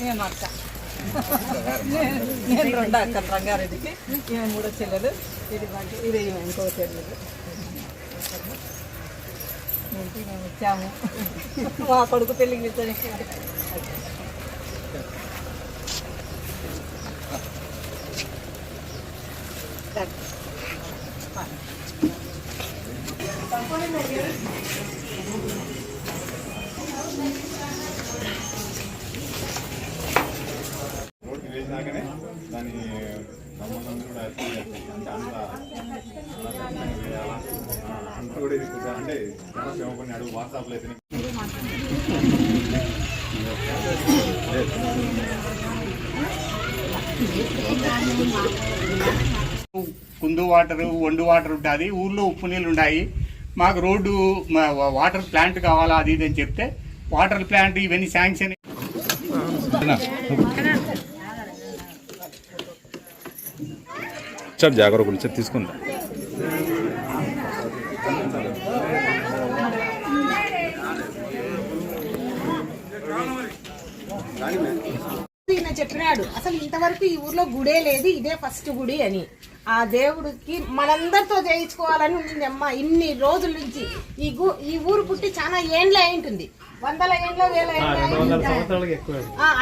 నేను అక్క నేను- నేను రెండు అక్క రంగారెడ్డికి ఈమె మూడో చెల్లెలు ఇది మాకు- ఇది ఈమె ఇంకో చెల్లెలు ఇంటికి మేము వచ్చాము మా కొడుకు పెళ్ళికి ఇచ్చాను రోడ్డు వేసినాకనే దాని సంబంధం కూడా అర్థం చేస్తాయి. అంటే అంత అలా ఖచ్చితంగా వేయాలా? ఆ, అంత కూడా ఇది అంటే వాట్సాప్లో అయితే కుందు వాటర్ వండు వాటర్ ఉంటుంది ఊర్లో ఉప్పు నీళ్ళు ఉన్నాయి మాకు రోడ్డు వాటర్ ప్లాంట్ కావాలా అది ఇది అని చెప్తే వాటర్ ప్లాంట్ ఇవన్నీ శాంక్షన్ సార్ జాగ్రత్త గురించి తీసుకుందా. ఈయన చెప్పినాడు అసలు ఇంతవరకు ఈ ఊర్లో గుడే లేదు ఇదే ఫస్ట్ గుడి అని. ఆ దేవుడికి మనందరితో చేయించుకోవాలని ఉంటుంది అమ్మ. ఇన్ని రోజుల నుంచి ఈ గు ఈ ఊరు పుట్టి చాలా ఏండ్ల అయి ఉంటుంది వందల ఏండ్ల వేల ఏండ్ల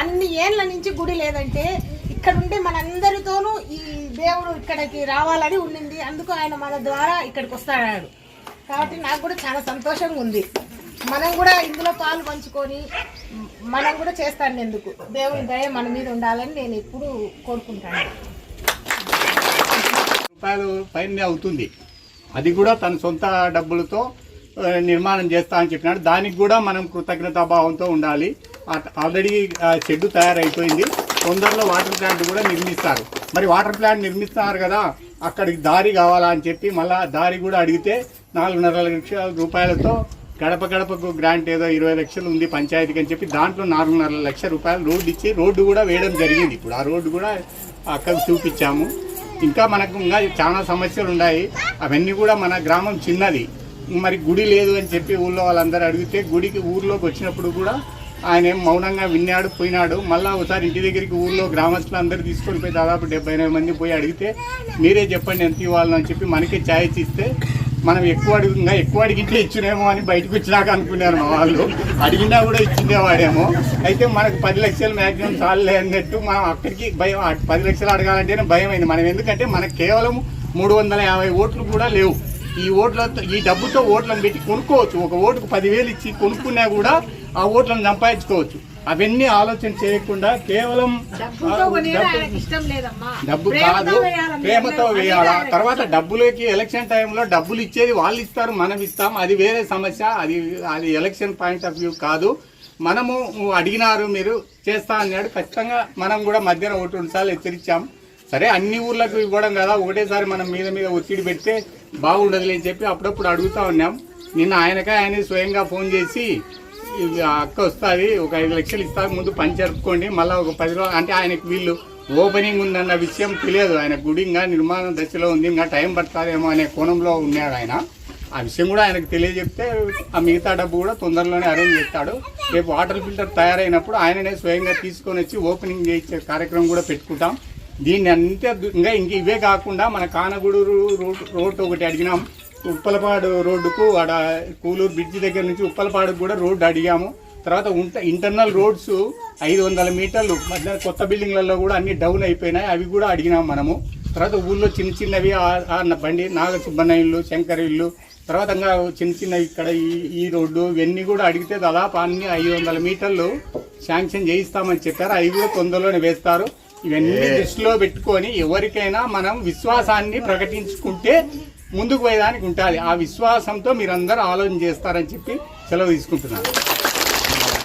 అన్ని ఏండ్ల నుంచి గుడి లేదంటే ఇక్కడ ఉండే మనందరితోనూ ఈ దేవుడు ఇక్కడికి రావాలని ఉండింది. అందుకు ఆయన మన ద్వారా ఇక్కడికి వస్తాడు కాబట్టి నాకు కూడా చాలా సంతోషంగా ఉంది. మనం కూడా ఇందులో పాలు పంచుకొని మనం కూడా చేస్తాను ఎందుకు దేవుని దయ మన మీద ఉండాలని నేను ఎప్పుడు కోరుకుంటాను. రూపాయలు పైన అవుతుంది. అది కూడా తన సొంత డబ్బులతో నిర్మాణం చేస్తా అని చెప్పినాడు. దానికి కూడా మనం కృతజ్ఞతాభావంతో ఉండాలి. ఆల్రెడీ ఆ, షెడ్ తయారైపోయింది. తొందరలో వాటర్ ప్లాంట్ కూడా నిర్మిస్తారు. మరి వాటర్ ప్లాంట్ నిర్మిస్తున్నారు కదా అక్కడికి దారి కావాలా అని చెప్పి మళ్ళా దారి కూడా అడిగితే నాలుగున్నర లక్షల రూపాయలతో గడప గడపకు గ్రాంట్ ఏదో ఇరవై లక్షలు ఉంది పంచాయతీకి అని చెప్పి దాంట్లో నాలుగున్నర లక్షల రూపాయలు రోడ్డు ఇచ్చి రోడ్డు కూడా వేయడం జరిగింది. ఇప్పుడు ఆ రోడ్డు కూడా అక్కడ చూపించాము. ఇంకా మనకు ఇంకా చాలా సమస్యలు ఉన్నాయి. అవన్నీ కూడా మన గ్రామం చిన్నది. మరి గుడి లేదు అని చెప్పి ఊళ్ళో వాళ్ళందరూ అడిగితే గుడికి ఊర్లోకి వచ్చినప్పుడు కూడా ఆయన ఏం మౌనంగా విన్నాడు పోయినాడు. మళ్ళీ ఒకసారి ఇంటి దగ్గరికి ఊర్లో గ్రామస్తులు అందరూ తీసుకొని పోయి దాదాపు డెబ్బై ఎనభై మంది పోయి అడిగితే మీరే చెప్పండి ఎంత ఇవ్వాలని చెప్పి మనకే ఛాయ్ ఇస్తే మనం ఎక్కువ అడుగు ఎక్కువ అడిగితే ఇచ్చినేమో అని బయటకు వచ్చినాక అనుకున్నారు మా వాళ్ళు. అడిగినా కూడా ఇచ్చిందేవాడేమో అయితే మనకు పది లక్షలు మ్యాక్సిమం చాలే అన్నట్టు మనం అక్కడికి భయం పది లక్షలు అడగాలంటేనే భయం అయింది మనం ఎందుకంటే మనకు కేవలం మూడు వందల యాభై ఓట్లు కూడా లేవు. ఈ ఓట్లతో ఈ డబ్బుతో ఓట్లను పెట్టి కొనుక్కోవచ్చు. ఒక ఓటుకు పదివేలు ఇచ్చి కొనుక్కున్నా కూడా ఆ ఓట్లను సంపాదించుకోవచ్చు. అవన్నీ ఆలోచన చేయకుండా కేవలం డబ్బు- కాదు. ప్రేమతో వేయాలా. తర్వాత డబ్బులకి ఎలక్షన్ టైంలో డబ్బులు ఇచ్చేది వాళ్ళు ఇస్తారు మనం ఇస్తాం. అది వేరే సమస్య. అది అది ఎలక్షన్ పాయింట్ ఆఫ్ వ్యూ కాదు. మనము అడిగినారు మీరు చేస్తా అన్నాడు. ఖచ్చితంగా మనం కూడా మధ్యాహ్నం ఒకటి రెండు సార్లు హెచ్చరించాం. సరే అన్ని ఊర్లకు ఇవ్వడం కదా. ఒకటేసారి మనం మీద మీద ఒత్తిడి పెడితే బాగుండదులే అని చెప్పి అప్పుడప్పుడు అడుగుతా ఉన్నాం. నిన్న ఆయనకే ఆయన స్వయంగా ఫోన్ చేసి అక్క వస్తుంది ఒక ఐదు లక్షలు ఇస్తారు ముందు పని జరుపుకోండి మళ్ళీ ఒక పది రోజులు అంటే ఆయనకు వీళ్ళు ఓపెనింగ్ ఉందన్న విషయం తెలియదు. ఆయన గుడి ఇంకా నిర్మాణ దశలో ఉంది ఇంకా టైం పడుతుందేమో అనే కోణంలో ఉన్నాడు ఆయన. ఆ విషయం కూడా ఆయనకు తెలియజెప్తే ఆ మిగతా డబ్బు కూడా తొందరలోనే అరేంజ్ చేస్తాడు. రేపు వాటర్ ఫిల్టర్ తయారైనప్పుడు ఆయననే స్వయంగా తీసుకొని వచ్చి ఓపెనింగ్ చేసే కార్యక్రమం కూడా పెట్టుకుంటాం. దీన్ని అంతే ఇంకా ఇంక ఇవే కాకుండా మన కానగూడూరు రోడ్ రోడ్ ఒకటి అడిగినాం. ఉప్పలపాడు రోడ్డుకు ఆడ కూలూరు బ్రిడ్జి దగ్గర నుంచి ఉప్పలపాడుకు కూడా రోడ్డు అడిగాము. తర్వాత ఉంట ఇంటర్నల్ రోడ్స్ ఐదు వందల మీటర్లు మధ్య కొత్త బిల్డింగ్లలో కూడా అన్ని డౌన్ అయిపోయినాయి. అవి కూడా అడిగినాం మనము. తర్వాత ఊళ్ళో చిన్న చిన్నవి బండి నాగ సుబ్బన్న ఇల్లు శంకర్ ఇల్లు తర్వాత ఇంకా చిన్న చిన్న ఇక్కడ ఈ ఈ రోడ్డు ఇవన్నీ కూడా అడిగితే దాదాపు అన్ని ఐదు వందల మీటర్లు శాంక్షన్ చేయిస్తామని చెప్పారు. అవి కూడా తొందరలోనే వేస్తారు. ఇవన్నీ దృష్టిలో పెట్టుకొని ఎవరికైనా మనం విశ్వాసాన్ని ప్రకటించుకుంటే ముందుకు పోయేదానికి ఉంటుంది ఆ విశ్వాసంతో మీరందరూ ఆలోచన చేస్తారని చెప్పి సెలవు తీసుకుంటున్నాను.